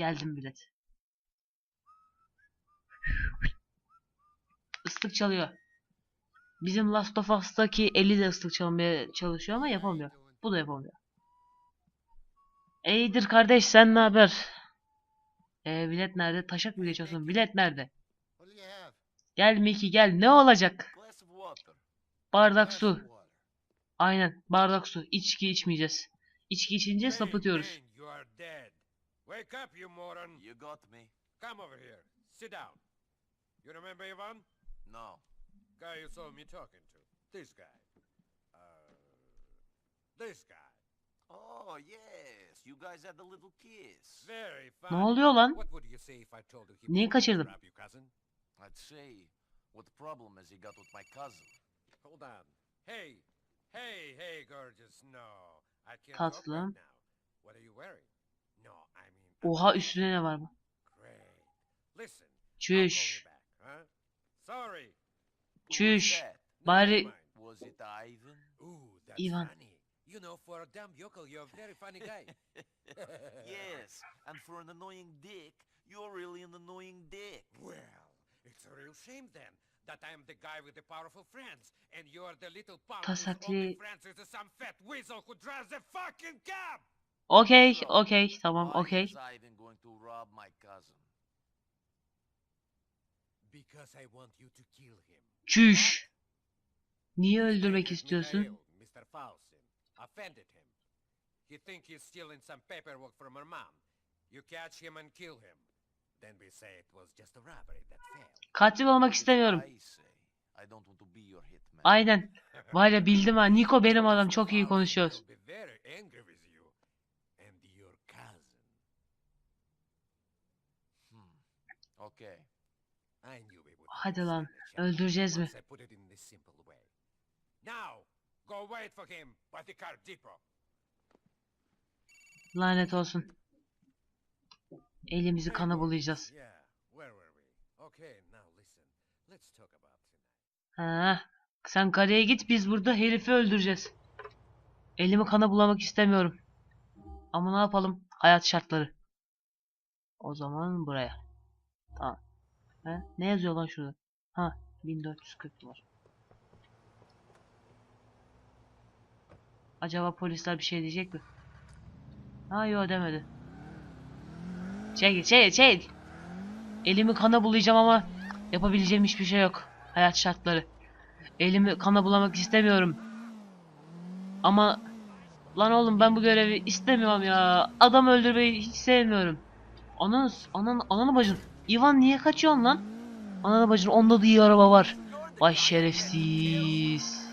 Geldim bilet. Islık çalıyor. Bizim Last of Us'taki Ellie de ıslık çalmaya çalışıyor ama yapamıyor. Bu da yapamıyor. İyidir kardeş sen ne haber? Ee, bilet nerede? Taşak mı geçiyorsun? Bilet nerede? Gel Miki gel. Ne olacak? Bardak su. Aynen bardak su. İçki içmeyeceğiz. İçki içince sapıtıyoruz. Wake up, you moron. You got me? Come over here. Sit down. You remember Ivan? No. Guy you saw me talking to. This guy. Uh, this guy. Oh, yes. You guys had the little kiss. Very funny. Ne oluyor lan? What would you say if I told you he Neyi was going to kaçırdım? grab you, cousin? I'd say, what problem has he got with my cousin? Hold on. Hey, hey, hey, gorgeous. No, I can't talk right now. What are you wearing? No, I mean. I'm Oha üstüne ne var call Çüş. Çüş. Bari Ivan? You know, for a dumb yokel, you're a very funny guy. yes. And for an annoying dick, you're really an annoying dick. Well, it's a real shame then that I'm the guy with the powerful friends, and you're the little only friends is some fat weasel who drives the fucking cab. Okey, okey, tamam, okey. you. Çüş. Niye öldürmek is istiyorsun? He think he's stealing some paperwork from her mom. You catch him and kill him. Then we say it was just a robbery that failed. Katil olmak istemiyorum. Aynen. Var ya bildim ha. Niko benim adam çok iyi konuşuyoruz. Will be very angry with you and your cousin. Hmm. Okay. I knew we would Hadi lan, understand each other öldüreceğiz mi? once I put it in this simple way. Now, go wait for him by the car depot. Lanet olsun. Elimizi kana bulayacağız. Ha, sen kareye git biz burada herifi öldüreceğiz. Elimi kana bulamak istemiyorum. Ama ne yapalım? Hayat şartları. O zaman buraya. Tamam. Ha, ne yazıyor lan şurada? Ha, 1440 var. Acaba polisler bir şey diyecek mi? Ha yok demedi. Çekil çekil çekil. Elimi kana bulayacağım ama yapabileceğim hiçbir şey yok. Hayat şartları. Elimi kana bulamak istemiyorum. Ama lan oğlum ben bu görevi istemiyorum ya. Adam öldürmeyi hiç sevmiyorum. Ananı ananı ananı bacın. Ivan niye kaçıyorsun lan? Ananı bacın onda da iyi araba var. Vay şerefsiz.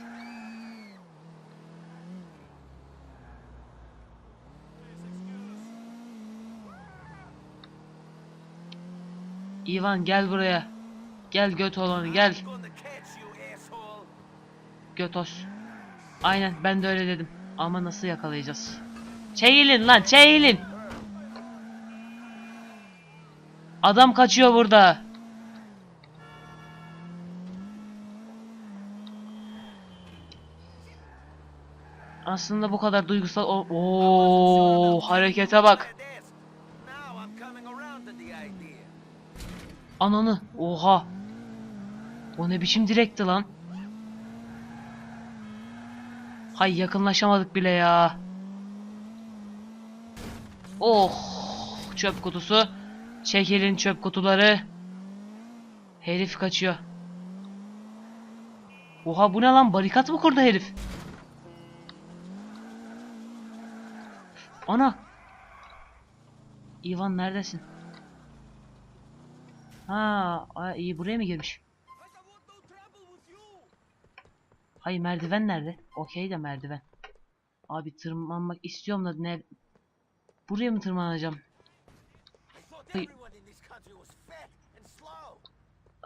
Ivan gel buraya. Gel göt olanı gel. Götos. Aynen ben de öyle dedim. Ama nasıl yakalayacağız? Çeğilin lan çeğilin. Adam kaçıyor burada. Aslında bu kadar duygusal o harekete bak. Ananı. Oha. O ne biçim direkti lan? Hay yakınlaşamadık bile ya. Oh. Çöp kutusu. Çekilin çöp kutuları. Herif kaçıyor. Oha bu ne lan? Barikat mı kurdu herif? Ana. Ivan neredesin? Ha, iyi buraya mı girmiş? Hayır merdiven nerede? Okey de merdiven. Abi tırmanmak istiyorum da ne? Buraya mı tırmanacağım? I thought Hey. everyone in this country was fat and slow.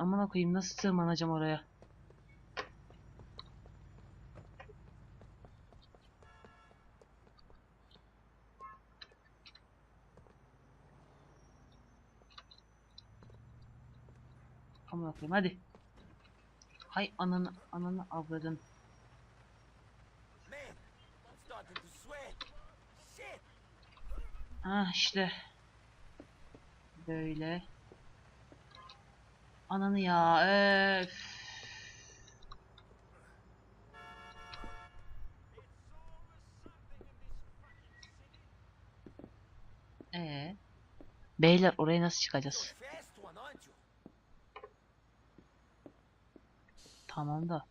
Amına koyayım nasıl tırmanacağım oraya? Amına koyayım hadi. Hay ananı ananı avradın. Ha işte. Böyle. Ananı ya. Öf. Ee, beyler oraya nasıl çıkacağız? Tamam da.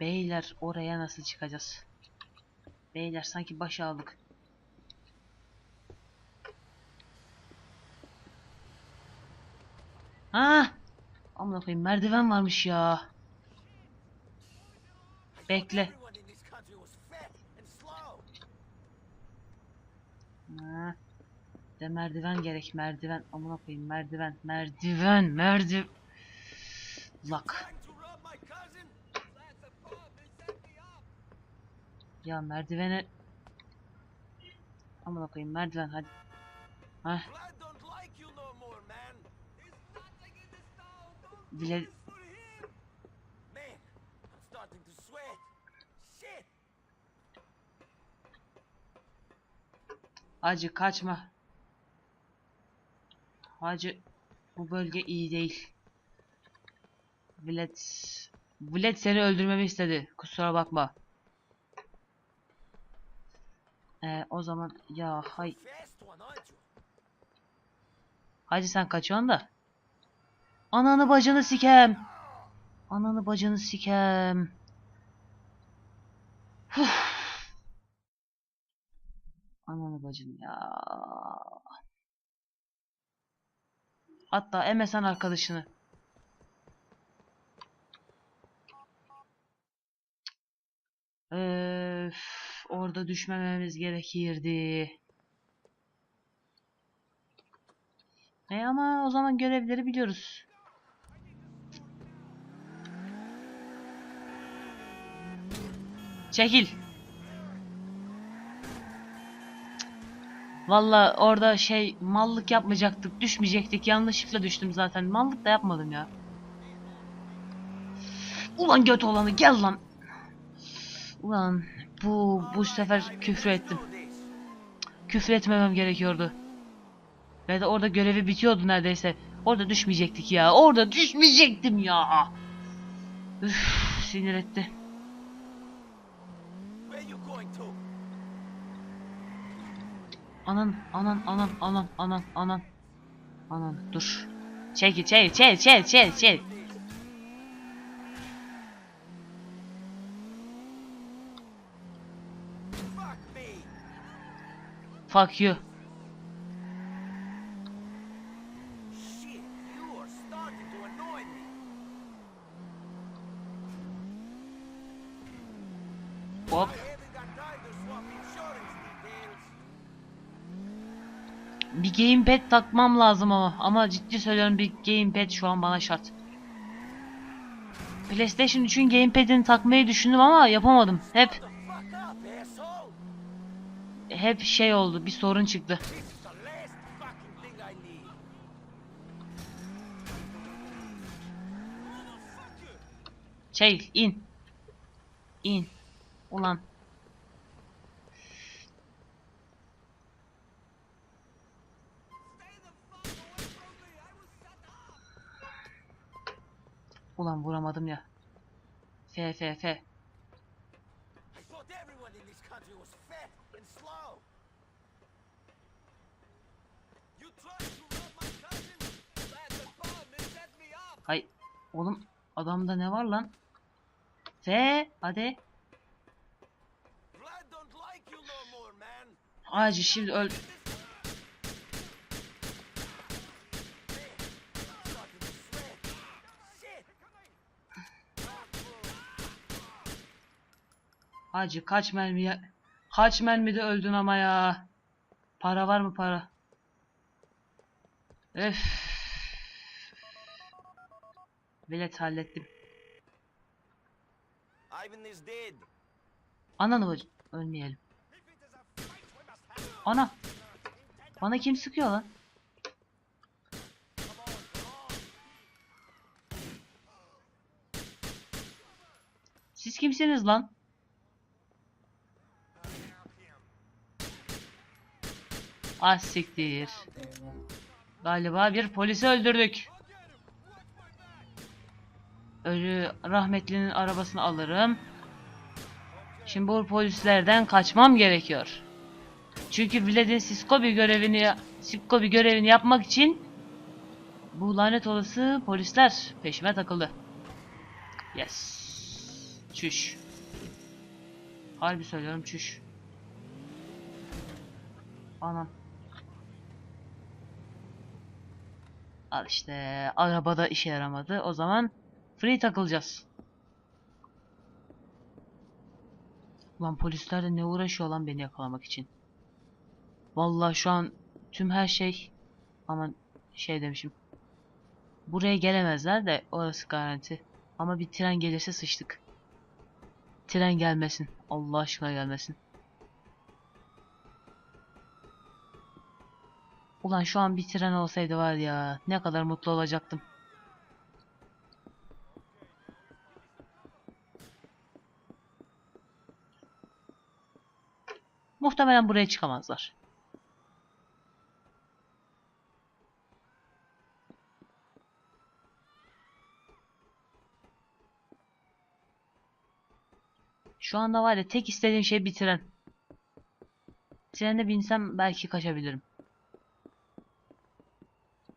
Beyler oraya nasıl çıkacağız? Beyler sanki baş aldık. Ha! Amına koyayım merdiven varmış ya. Bekle. Ha. De merdiven gerek merdiven. Amına koyayım merdiven merdiven merdiven. Lak. Ya merdivene. Amına koyayım merdiven hadi. Hah. Shit. Hacı kaçma. Hacı bu bölge iyi değil. Vlad Vlad seni öldürmemi istedi. Kusura bakma. Ee, o zaman ya hay? Hacı sen kaçıyorsun da. Ananı bacını sikem. Ananı bacını sikem. Huh. Ananı bacını ya. Hatta MSN arkadaşını. Öf, orada düşmememiz gerekirdi. E ama o zaman görevleri biliyoruz. Çekil. Valla orada şey mallık yapmayacaktık, düşmeyecektik. Yanlışlıkla düştüm zaten. Mallık da yapmadım ya. Ulan göt olanı gel lan. Ulan bu bu sefer küfür ettim. Küfür etmemem gerekiyordu. Ve de orada görevi bitiyordu neredeyse. Orada düşmeyecektik ya. Orada düşmeyecektim ya. Üf, sinir etti. Where you going to? Anan, anan, anan, anan, anan, anan. Anan, dur. Çekil, çekil, çekil, çekil, çekil, çekil. Fuck you. Hop. Bir gamepad takmam lazım ama. Ama ciddi söylüyorum bir gamepad şu an bana şart. PlayStation 3'ün gamepad'ini takmayı düşündüm ama yapamadım. Hep hep şey oldu. Bir sorun çıktı. Çekil, in. İn. Ulan. Ulan vuramadım ya. F F F. Hay oğlum adamda ne var lan? F hadi. Acil şimdi öl. Hacı kaç mermi ya? Kaç mermide öldün ama ya? Para var mı para? Öf. Velet hallettim. Ananı bacı. Ölmeyelim. Ana. Bana kim sıkıyor lan? Siz kimsiniz lan? Ah siktir. Galiba bir polisi öldürdük. Ölü rahmetlinin arabasını alırım. Şimdi bu polislerden kaçmam gerekiyor. Çünkü Vlad'in Siskobi görevini Siskobi görevini yapmak için bu lanet olası polisler peşime takıldı. Yes. Çüş. Harbi söylüyorum çüş. Anam. Al işte arabada işe yaramadı. O zaman free takılacağız. Ulan polisler de ne uğraşıyor lan beni yakalamak için. Vallahi şu an tüm her şey aman şey demişim. Buraya gelemezler de orası garanti. Ama bir tren gelirse sıçtık. Tren gelmesin. Allah aşkına gelmesin. Ulan şu an bir tren olsaydı var ya ne kadar mutlu olacaktım. Muhtemelen buraya çıkamazlar. Şu anda var ya tek istediğim şey bir tren. Trene binsem belki kaçabilirim.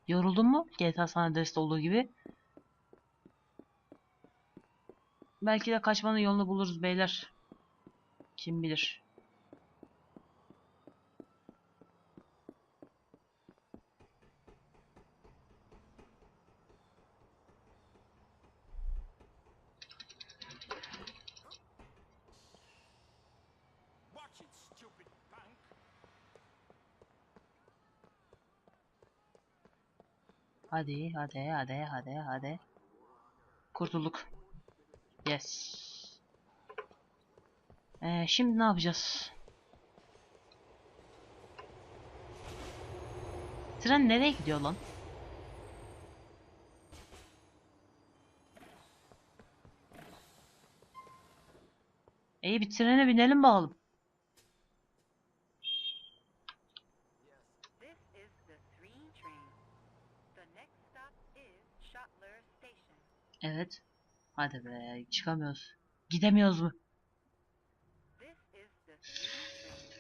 Yoruldun mu? GTA San Andreas'ta olduğu gibi. Belki de kaçmanın yolunu buluruz beyler. Kim bilir. Watch it, stupid Hadi, hadi, hadi, hadi, hadi. Kurtulduk. Yes. Ee, şimdi ne yapacağız? Tren nereye gidiyor lan? İyi bir trene binelim bakalım. This is the Three train. The next stop is Schottler Station. Evet. Hadi be çıkamıyoruz. Gidemiyoruz mu?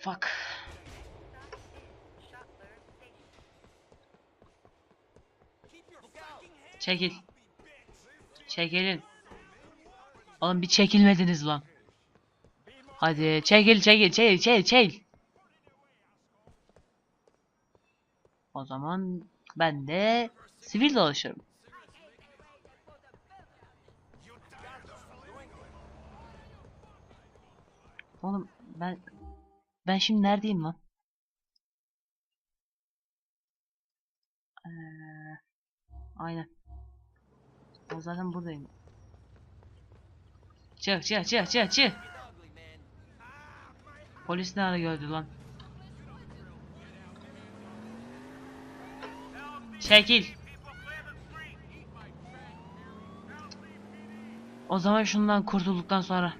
Fuck. Çekil. Çekilin. Oğlum bir çekilmediniz lan. Hadi çekil çekil çekil çekil çekil. O zaman ben de sivil dolaşırım. Oğlum ben ben şimdi neredeyim lan? Ee, aynen. Ben zaten buradayım. Çık çık çık çık çık. Polis ne ara gördü lan? Çekil. O zaman şundan kurtulduktan sonra.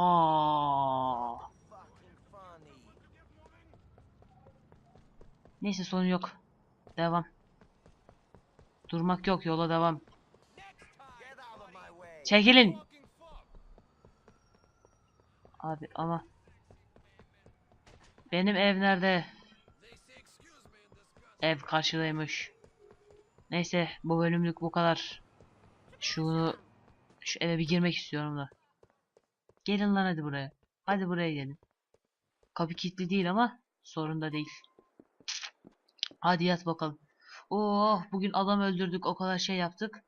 Oha. Neyse sorun yok. Devam. Durmak yok yola devam. Çekilin. Abi ama. Benim ev nerede? Ev karşıdaymış. Neyse bu bölümlük bu kadar. Şunu şu eve bir girmek istiyorum da. Gelin lan hadi buraya. Hadi buraya gelin. Kapı kilitli değil ama sorun da değil. Hadi yat bakalım. Oh bugün adam öldürdük o kadar şey yaptık.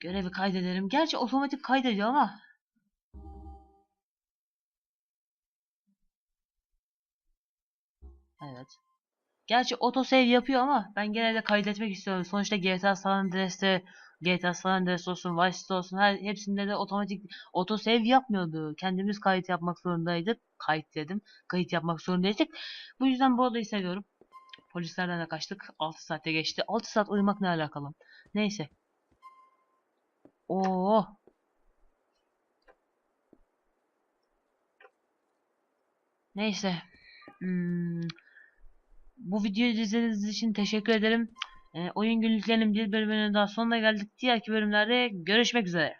Görevi kaydedelim. Gerçi otomatik kaydediyor ama. Evet. Gerçi autosave yapıyor ama ben genelde kaydetmek istiyorum. Sonuçta GTA San Andreas'te GTA San Andreas olsun, Vice City olsun her hepsinde de otomatik otosave yapmıyordu. Kendimiz kayıt yapmak zorundaydık. Kayıt dedim. Kayıt yapmak zorundaydık. Bu yüzden bu odayı seviyorum. Polislerden de kaçtık. 6 saatte geçti. 6 saat uyumak ne alakalı? Neyse. Oo. Neyse. Hmm. Bu videoyu izlediğiniz için teşekkür ederim. Ee, oyun günlüklerinin bir bölümünün daha sonuna geldik. Diğerki bölümlerde görüşmek üzere.